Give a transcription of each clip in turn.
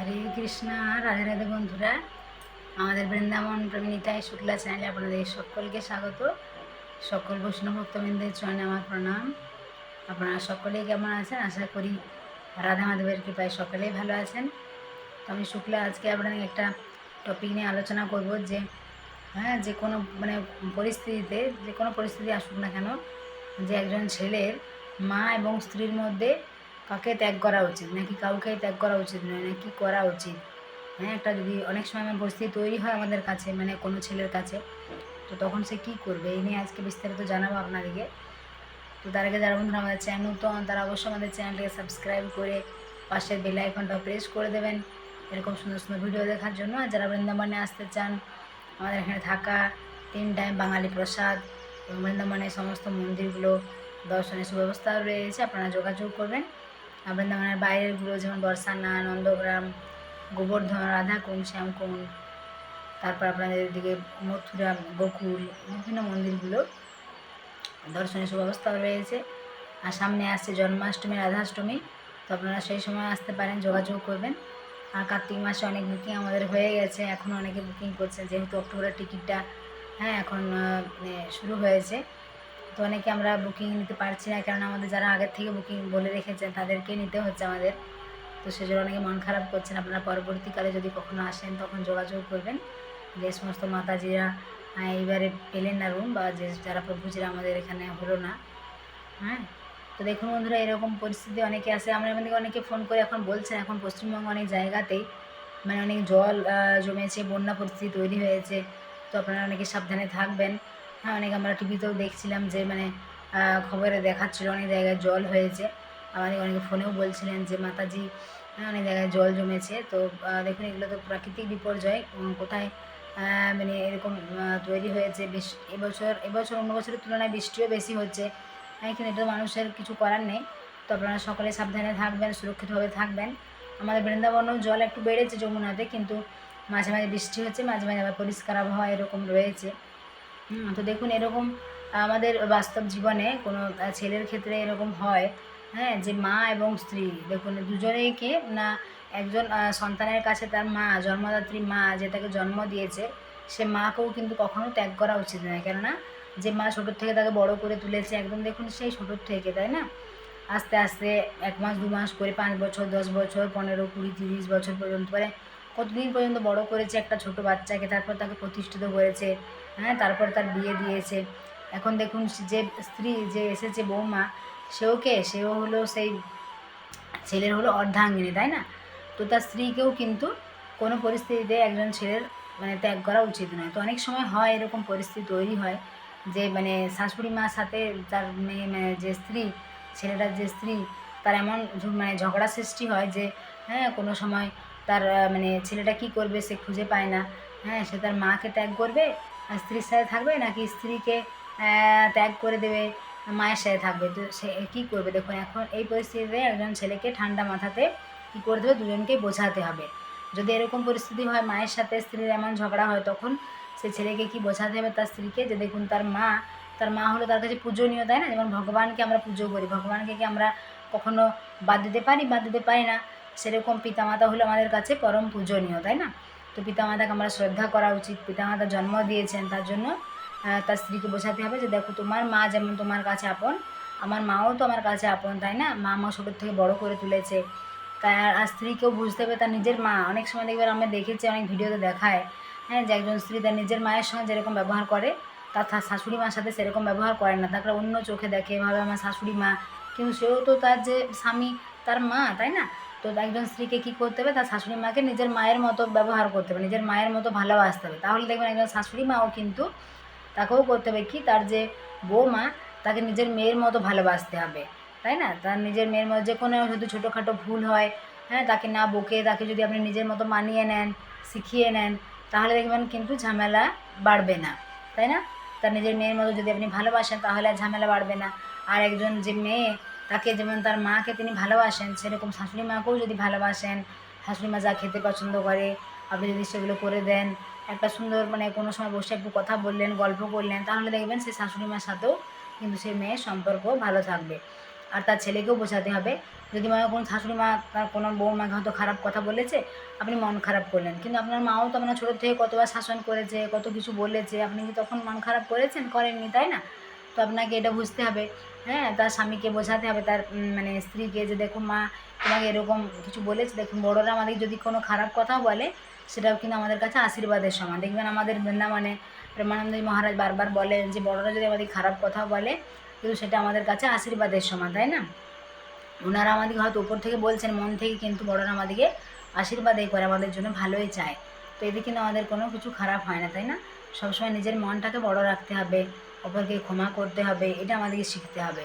হরে কৃষ্ণা, রাধে রাধে বন্ধুরা। আমাদের বৃন্দাবন প্রেমিতাই শুক্লা চ্যানেলে আপনাদের সকলকে স্বাগত। সকল বৈষ্ণব ভক্তবৃন্দের চরণে আমার প্রণাম। আপনারা সকলেই কেমন আছেন? আশা করি রাধা মাধবের কৃপায় সকলেই ভালো আছেন। তো আমি শুক্লা আজকে আপনাদের একটা টপিক নিয়ে আলোচনা করব যে হ্যাঁ যে কোনো মানে পরিস্থিতিতে, যে কোনো পরিস্থিতি আসুক না কেন, যে একজন ছেলের মা এবং স্ত্রীর মধ্যে কাকে ত্যাগ করা উচিত? নাকি কাউকে ত্যাগ করা উচিত নয়? নাকি করা উচিত? হ্যাঁ একটা যদি অনেক সময় আমার পরিস্থিতি তৈরি হয় আমাদের কাছে মানে কোনো ছেলের কাছে, তো তখন সে কী করবে? এই নিয়ে আজকে বিস্তারিত জানাব আপনাদেরকে। তো তার আগে যারা বন্ধুরা আমাদের চ্যানেল নতুন, তারা অবশ্যই আমাদের চ্যানেলটাকে সাবস্ক্রাইব করে পাশের বেল আইকনটা প্রেস করে দেবেন। এরকম সুন্দর সুন্দর ভিডিও দেখার জন্য। আর যারা বৃন্দাবনে আসতে চান, আমাদের এখানে থাকা, তিন টাইম বাঙালি প্রসাদ এবং বৃন্দাবনের সমস্ত মন্দিরগুলো দর্শনের সুব্যবস্থা রয়েছে। আপনারা যোগাযোগ করবেন। বৃন্দাবনের বাইরেরগুলো যেমন বর্ষানা নন্দগ্রাম, গোবর্ধন, রাধাকুণ্ড, শ্যামকুণ্ড, তারপর আপনাদের এদিকে মথুরা, গোকুল, বিভিন্ন মন্দিরগুলো দর্শনের সুব্যবস্থা রয়েছে। আর সামনে আসছে জন্মাষ্টমী, রাধাষ্টমী, তো আপনারা সেই সময় আসতে পারেন, যোগাযোগ করবেন। আর কার্তিক মাসে অনেক বুকিং আমাদের হয়ে গেছে, এখন অনেকে বুকিং করছে, যেহেতু অক্টোবরের টিকিটটা হ্যাঁ এখন মানে শুরু হয়েছে। তো অনেকে আমরা বুকিং নিতে পারছি না কারণ আমাদের যারা আগের থেকে বুকিং বলে রেখেছেন তাদেরকে নিতে হচ্ছে আমাদের। তো সেজন্য অনেকে মন খারাপ করছেন। আপনারা পরবর্তীকালে যদি কখনো আসেন, তখন যোগাযোগ করবেন। যে সমস্ত মাতাজিরা এইবারে পেলেন না রুম বা যে যারা প্রভুজিরা আমাদের এখানে হলো না। হ্যাঁ? তো দেখুন বন্ধুরা, এরকম পরিস্থিতি অনেকে আছে। আমরা আমাদেরকে অনেকে ফোন করে এখন বলছেন, এখন পশ্চিমবঙ্গ অনেক জায়গাতেই মানে অনেক জল জমেছে, বন্যা পরিস্থিতি তৈরি হয়েছে। তো আপনারা অনেকে সাবধানে থাকবেন। হ্যাঁ অনেক আমরা টিভিতেও দেখছিলাম যে মানে খবরে দেখাচ্ছিল অনেক জায়গায় জল হয়েছে। আমাদের অনেকে ফোনেও বলছিলেন যে মাতাজি হ্যাঁ, অনেক জায়গায় জল জমেছে। তো দেখুন এগুলো তো প্রাকৃতিক বিপর্যয়। কোথায় মানে এরকম তৈরি হয়েছে। বেশ এবছর এবছর অন্য বছরের তুলনায় বৃষ্টিও বেশি হচ্ছে। হ্যাঁ কিন্তু এটা মানুষের কিছু করার নেই। তো আপনারা সকলে সাবধানে থাকবেন সুরক্ষিতভাবে থাকবেন। আমাদের বৃন্দাবনেও জল একটু বেড়েছে যমুনাতে কিন্তু মাঝে মাঝে বৃষ্টি হচ্ছে মাঝে মাঝে আবার পরিষ্কার আবহাওয়া এরকম রয়েছে। তো দেখুন, এরকম আমাদের বাস্তব জীবনে কোনো ছেলের ক্ষেত্রে এরকম হয় হ্যাঁ যে মা এবং স্ত্রী, দেখুন দুজনেইকে না, একজন সন্তানের কাছে তার মা, জন্মদাত্রী মা, যে তাকে জন্ম দিয়েছে, সে মাকেও কিন্তু কখনো ত্যাগ করা উচিত নয়। কেননা, যে মা ছোটোর থেকে তাকে বড় করে তুলেছে, একদম দেখুন, সেই ছোটোর থেকে, তাই না? আস্তে আস্তে এক মাস, দু মাস করে পাঁচ বছর, দশ বছর, পনেরো, কুড়ি, তিরিশ বছর পর্যন্ত মানে কতদিন পর্যন্ত বড় করেছে একটা ছোট বাচ্চাকে, তারপর তাকে প্রতিষ্ঠিত করেছে হ্যাঁ তারপর তার বিয়ে দিয়েছে। এখন দেখুন যে স্ত্রী যে এসেছে বৌমা, সেও কে? সেও হলো সেই ছেলের হলো অর্ধাঙ্গিনী, তাই না? তো তার স্ত্রীকেও কিন্তু কোনো পরিস্থিতিতে একজন ছেলের মানে ত্যাগ করা উচিত নয়। তো অনেক সময় হয় এরকম পরিস্থিতি তৈরি হয় যে মানে শাশুড়ি মার সাথে তার মেয়ে মানে যে স্ত্রী, ছেলেটার যে স্ত্রী, তার এমন মানে ঝগড়া সৃষ্টি হয় যে হ্যাঁ কোনো সময় তার মানে ছেলেটা কি করবে সে খুঁজে পায় না। হ্যাঁ সে তার মাকে ত্যাগ করবে স্ত্রীর সাথে থাকবে নাকি স্ত্রীকে ত্যাগ করে দেবে, মায়ের সাথে থাকবে? তো সে কী করবে? দেখুন, এখন এই পরিস্থিতিতে একজন ছেলেকে ঠান্ডা মাথাতে কী করতে হবে? দুজনকেই বোঝাতে হবে। যদি এরকম পরিস্থিতি হয়, মায়ের সাথে স্ত্রীর এমন ঝগড়া হয়, তখন সে ছেলেকে কি বোঝাতে হবে তার স্ত্রীকে? যে দেখুন, তার মা তার মা হলো তার কাছে পূজনীয়, তাই না? যেমন ভগবানকে আমরা পুজো করি। ভগবানকে কি আমরা কখনো বাদ দিতে পারি? বাদ দিতে পারি না। সেরকম পিতামাতা হলো আমাদের কাছে পরম পূজনীয়, তাই না? তো পিতামাতাকে আমরা শ্রদ্ধা করা উচিত। পিতামাতা জন্ম দিয়েছেন, তার জন্য তার স্ত্রীকে বোঝাতে হবে যে দেখো, তোমার মা যেমন তোমার কাছে আপন, আমার মাও তো আমার কাছে আপন, তাই না? মা মা ছোটোর থেকে বড় করে তুলেছে। তাই আর- স্ত্রীকেও বুঝতে হবে, তার নিজের মা। অনেক সময় দেখবেন আমরা দেখেছি, অনেক ভিডিওতে দেখায় হ্যাঁ যে একজন স্ত্রী তার নিজের মায়ের সঙ্গে যেরকম ব্যবহার করে, তার শাশুড়ি মার সাথে সেরকম ব্যবহার করে না। তাকে অন্য চোখে দেখে ভাবে আমার শাশুড়ি মা, কিন্তু সেও তো তার যে স্বামী, তার মা, তাই না? তো একজন স্ত্রীকে কী করতে হবে? তার শাশুড়ি মাকে নিজের মায়ের মতো ব্যবহার করতে হবে, নিজের মায়ের মতো ভালোবাসতে হবে। তাহলে দেখবেন একজন শাশুড়ি মাও কিন্তু তাকেও করতে হবে কি? তার যে বৌমা, তাকে নিজের মেয়ের মতো ভালোবাসতে হবে, তাই না? তার নিজের মেয়ের মতো যে কোনো হয়তো ছোটোখাটো ভুল হয় হ্যাঁ তাকে না বকে, তাকে যদি আপনি নিজের মতো মানিয়ে নেন, শিখিয়ে নেন, তাহলে দেখবেন কিন্তু ঝামেলা বাড়বে না, তাই না? তার নিজের মেয়ের মতো যদি আপনি ভালোবাসেন, তাহলে আর ঝামেলা বাড়বে না। আর একজন যে মেয়ে তাকে যেমন তার মাকে তিনি ভালোবাসেন, সেরকম শাশুড়ি মাকেও যদি ভালোবাসেন, শাশুড়ি মা যা খেতে পছন্দ করে, আপনি যদি সেগুলো করে দেন, একটা সুন্দর মানে কোনো সময় বসে একটু কথা বললেন, গল্প করলেন, তাহলে দেখবেন সেই শাশুড়ি মার সাথেও কিন্তু সেই মেয়ের সম্পর্ক ভালো থাকবে। আর তার ছেলেকেও বোঝাতে হবে, যদি হয় কোনো শাশুড়ি মা তার কোনো বৌমাকে হয়তো খারাপ কথা বলেছে, আপনি মন খারাপ করলেন। কিন্তু আপনার মাও তো আপনার ছোটোর থেকে কতবার শাসন করেছে, কত কিছু বলেছে, আপনি কি তখন মন খারাপ করেছেন? করেননি, তাই না? আপনাকে এটা বুঝতে হবে। হ্যাঁ তার স্বামীকে বোঝাতে হবে, তার মানে স্ত্রীকে যে দেখো মা তোমাকে এরকম কিছু বলেছে, দেখুন বড়রা আমাদের যদি কোনো খারাপ কথাও বলে, সেটাও কিন্তু আমাদের কাছে আশীর্বাদের সমান। দেখবেন আমাদের বৃন্দাবনে প্রেমানন্দ মহারাজ বারবার বলেন যে, বড়রা যদি আমাদের খারাপ কথা বলে, কিন্তু সেটা আমাদের কাছে আশীর্বাদের সমান, তাই না? ওনারা আমাদেরকে হয়তো উপর থেকে বলছেন, মন থেকে কিন্তু বড়রা আমাদেরকে আশীর্বাদই করে, আমাদের জন্য ভালোই চায়। তো এতে কিন্তু আমাদের কোনো কিছু খারাপ হয় না, তাই না? সবসময় নিজের মনটাকে বড় রাখতে হবে। অপরকে ক্ষমা করতে হবে, এটা আমাদেরকে শিখতে হবে।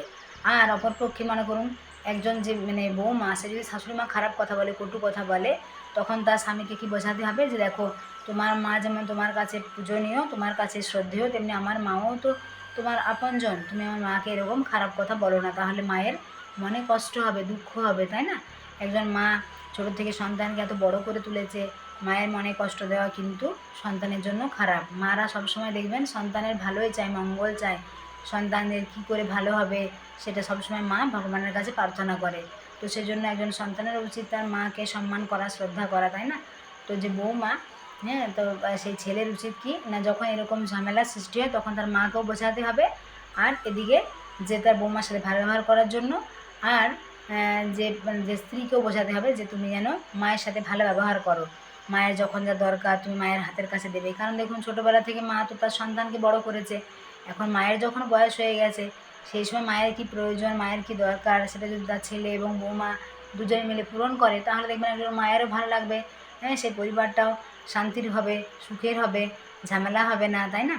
আর অপরপক্ষে মনে করুন, একজন যে মানে বৌমা, সে যদি শাশুড়ি মা খারাপ কথা বলে, কটু কথা বলে, তখন তার স্বামীকে কি বোঝাতে হবে? যে দেখো, তোমার মা যেমন তোমার কাছে পূজনীয়, তোমার কাছে শ্রদ্ধেয়, তেমনি আমার মাও তো তোমার আপনজন। তুমি আমার মাকে এরকম খারাপ কথা বলো না, তাহলে মায়ের মনে কষ্ট হবে, দুঃখ হবে, তাই না? একজন মা ছোটো থেকে সন্তানকে এত বড় করে তুলেছে, মায়ের মনে কষ্ট দেওয়া কিন্তু সন্তানের জন্য খারাপ। মারা সবসময় দেখবেন সন্তানের ভালোই চায়, মঙ্গল চায়। সন্তানদের কি করে ভালো হবে সেটা সবসময় মা ভগবানের কাছে প্রার্থনা করে। তো সেজন্য একজন সন্তানের উচিত তার মাকে সম্মান করা, শ্রদ্ধা করা, তাই না? তো যে বৌমা হ্যাঁ তো সেই ছেলের উচিত কি? না, যখন এরকম ঝামেলা সৃষ্টি হয়, তখন তার মাকেও বোঝাতে হবে। আর এদিকে যে তার বৌমার সাথে ভালো ব্যবহার করার জন্য, আর যে মানে যে স্ত্রীকেও বোঝাতে হবে যে তুমি যেন মায়ের সাথে ভালো ব্যবহার করো। মায়ের যখন যা দরকার তুমি মায়ের হাতের কাছে দেবে। কারণ দেখুন, ছোটোবেলা থেকে মা তো তার সন্তানকে বড় করেছে। এখন মায়ের যখন বয়স হয়ে গেছে, সেই সময় মায়ের কি প্রয়োজন, মায়ের কি দরকার, সেটা যদি তার ছেলে এবং বৌমা দুজনে মিলে পূরণ করে, তাহলে দেখবেন একজন মায়েরও ভালো লাগবে। হ্যাঁ সেই পরিবারটাও শান্তির হবে, সুখের হবে, ঝামেলা হবে না, তাই না?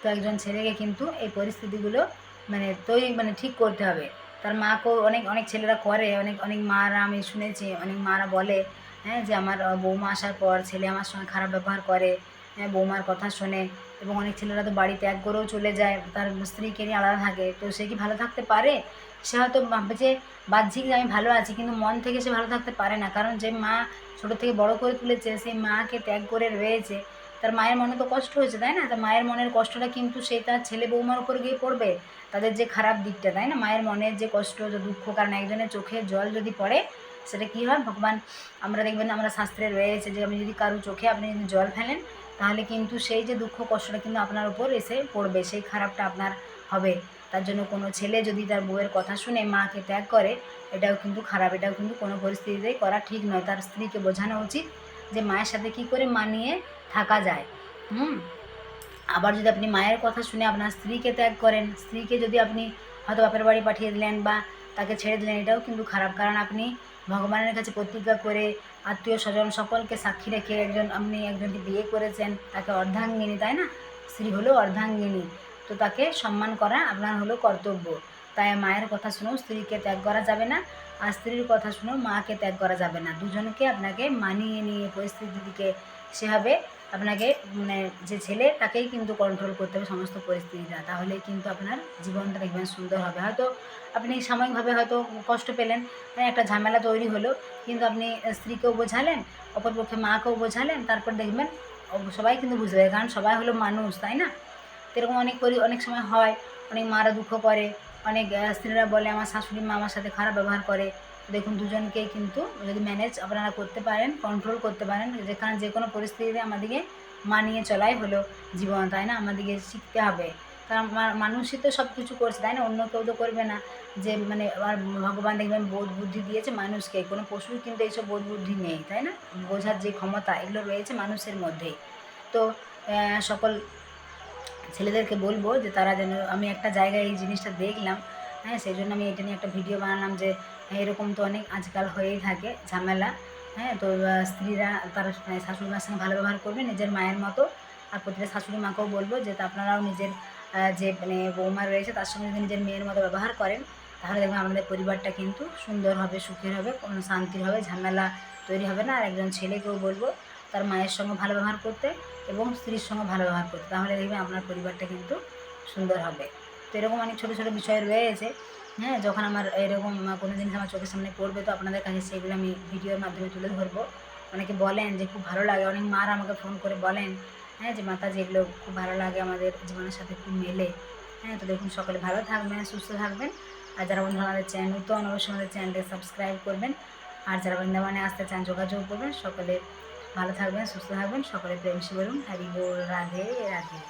তো একজন ছেলেকে কিন্তু এই পরিস্থিতিগুলো মানে তৈরি মানে ঠিক করতে হবে। তার মাকেও অনেক অনেক ছেলেরা করে, অনেক অনেক মারা আমি শুনেছি, অনেক মারা বলে হ্যাঁ যে আমার বৌমা আসার পর ছেলে আমার সঙ্গে খারাপ ব্যবহার করে হ্যাঁ বৌমার কথা শোনে এবং অনেক ছেলেরা তো বাড়ি ত্যাগ করেও চলে যায়, তার স্ত্রীকে নিয়ে আলাদা থাকে, তো সে কি ভালো থাকতে পারে? সে হয়তো ভাবে যে, বাহ্যিক আমি ভালো আছি, কিন্তু মন থেকে সে ভালো থাকতে পারে না, কারণ যে মা ছোটো থেকে বড় করে তুলেছে, সেই মাকে ত্যাগ করে রয়েছে তার মায়ের মনে তো কষ্ট হয়েছে, তাই না? তার মায়ের মনের কষ্টটা কিন্তু সেই তার ছেলে বৌমার উপর গিয়ে পড়বে। তাদের যে খারাপ দিকটা, তাই না? মায়ের মনের যে কষ্ট, যে দুঃখ, কারণ একজনের চোখে জল যদি পড়ে, সেটা কী হয়? ভগবান, আমরা দেখবেন আমরা শাস্ত্রে রয়েছে যে, আপনি যদি কারও চোখে আপনি যদি জল ফেলেন, তাহলে কিন্তু সেই যে দুঃখ, কষ্টটা কিন্তু আপনার উপর এসে পড়বে, সেই খারাপটা আপনার হবে। তার জন্য কোনো ছেলে যদি তার বউয়ের কথা শুনে মাকে ত্যাগ করে, এটাও কিন্তু খারাপ, এটাও কিন্তু কোনো পরিস্থিতিতেই করা ঠিক নয়। তার স্ত্রীকে বোঝানো উচিত যে মায়ের সাথে কি করে মানিয়ে থাকা যায়, হুম? আবার যদি আপনি মায়ের কথা শুনে আপনার স্ত্রীকে ত্যাগ করেন, স্ত্রীকে যদি আপনি হয়তো বাপের বাড়ি পাঠিয়ে দিলেন বা তাকে ছেড়ে দিলেন, এটাও কিন্তু খারাপ। কারণ আপনি ভগবানের কাছে প্রতিজ্ঞা করে আত্মীয় স্বজন সকলকে সাক্ষী রেখে একজন, আপনি একজনকে বিয়ে করেছেন, তাকে অর্ধাঙ্গিনী, তাই না? স্ত্রী হলো অর্ধাঙ্গিনী। তো তাকে সম্মান করা আপনার হলো কর্তব্য। তাই মায়ের কথা শুনেও স্ত্রীকে ত্যাগ করা যাবে না। আর স্ত্রীর কথা শুনেও মাকে ত্যাগ করা যাবে না। দুজনকে আপনাকে মানিয়ে নিয়ে পরিস্থিতিকে সেভাবে আপনাকে মানে যে ছেলে তাকেই কিন্তু কন্ট্রোল করতে হবে সমস্ত পরিস্থিতিটা। তাহলে কিন্তু আপনার জীবনটা দেখবেন সুন্দর হবে। হয়তো আপনি সাময়িকভাবে হয়তো কষ্ট পেলেন হ্যাঁ, একটা ঝামেলা তৈরি হলো কিন্তু আপনি স্ত্রীকেও বোঝালেন অপরপক্ষে মাকেও বোঝালেন তারপর দেখবেন সবাই কিন্তু বুঝতে পারে। কারণ সবাই হলো মানুষ তাই না? এরকম অনেক অনেক সময় হয় অনেক মারা দুঃখ করে অনেক স্ত্রীরা বলে, আমার শাশুড়ি মা আমার সাথে খারাপ ব্যবহার করে। দেখুন, দুজনকেই কিন্তু যদি ম্যানেজ আপনারা করতে পারেন কন্ট্রোল করতে পারেন, যেখানে যে কোনো পরিস্থিতিতে আমাদেরকে মানিয়ে চলাই হলো জীবন, তাই না? আমাদেরকে শিখতে হবে। কারণ মানুষই তো সব কিছু করছে, তাই না? অন্য কেউ তো করবে না। যে মানে আর ভগবান দেখবেন বোধ বুদ্ধি দিয়েছে মানুষকে। কোনো পশুর কিন্তু এইসব বোধ বুদ্ধি নেই, তাই না? বোঝার যে ক্ষমতা, এগুলো রয়েছে মানুষের মধ্যেই তো সকল ছেলেদেরকে বলব যে তারা যেন আমি একটা জায়গায় এই জিনিসটা দেখলাম হ্যাঁ সেই জন্য আমি এটা নিয়ে একটা ভিডিও বানালাম যে হ্যাঁ, এরকম তো অনেক আজকাল হয়েই থাকে ঝামেলা হ্যাঁ তো স্ত্রীরা তার মানে শাশুড়ি মার সঙ্গে ভালো ব্যবহার করবে নিজের মায়ের মতো আর প্রতিটা শাশুড়ি মাকেও বলব যে আপনারাও নিজের যে মানে বৌমা রয়েছে তার সঙ্গে যদি নিজের মেয়ের মতো ব্যবহার করেন তাহলে দেখবেন আমাদের পরিবারটা কিন্তু সুন্দর হবে সুখের হবে কোনো শান্তির হবে ঝামেলা তৈরি হবে না আর একজন ছেলেকেও বলব তার মায়ের সঙ্গে ভালো ব্যবহার করতে এবং স্ত্রীর সঙ্গে ভালো ব্যবহার করতে। তাহলে দেখবে আপনার পরিবারটা কিন্তু সুন্দর হবে। তো এরকম অনেক ছোটো ছোটো বিষয় রয়েছে হ্যাঁ যখন আমার এরকম কোনো জিনিস আমার চোখের সামনে পড়বে, তো আপনাদের কাছে সেগুলো আমি ভিডিওর মাধ্যমে তুলে ধরবো। অনেকে বলেন যে খুব ভালো লাগে, অনেক মার আমাকে ফোন করে বলেন হ্যাঁ যে মাতা যেগুলো খুব ভালো লাগে, আমাদের জীবনের সাথে খুব মেলে। হ্যাঁ তো দেখুন, সকলে ভালো থাকবেন, সুস্থ থাকবেন। আর যারা বন্ধু আমাদের চ্যানেল নতুন, অবশ্যই আমাদের চ্যানেলকে সাবস্ক্রাইব করবেন। আর যারা বৃন্দাবনে আসতে চান, যোগাযোগ করবেন, সকলে ভালো থাকবেন সুস্থ থাকবেন। সকলে প্রেম শিবরুম হরি রাধে রাধে।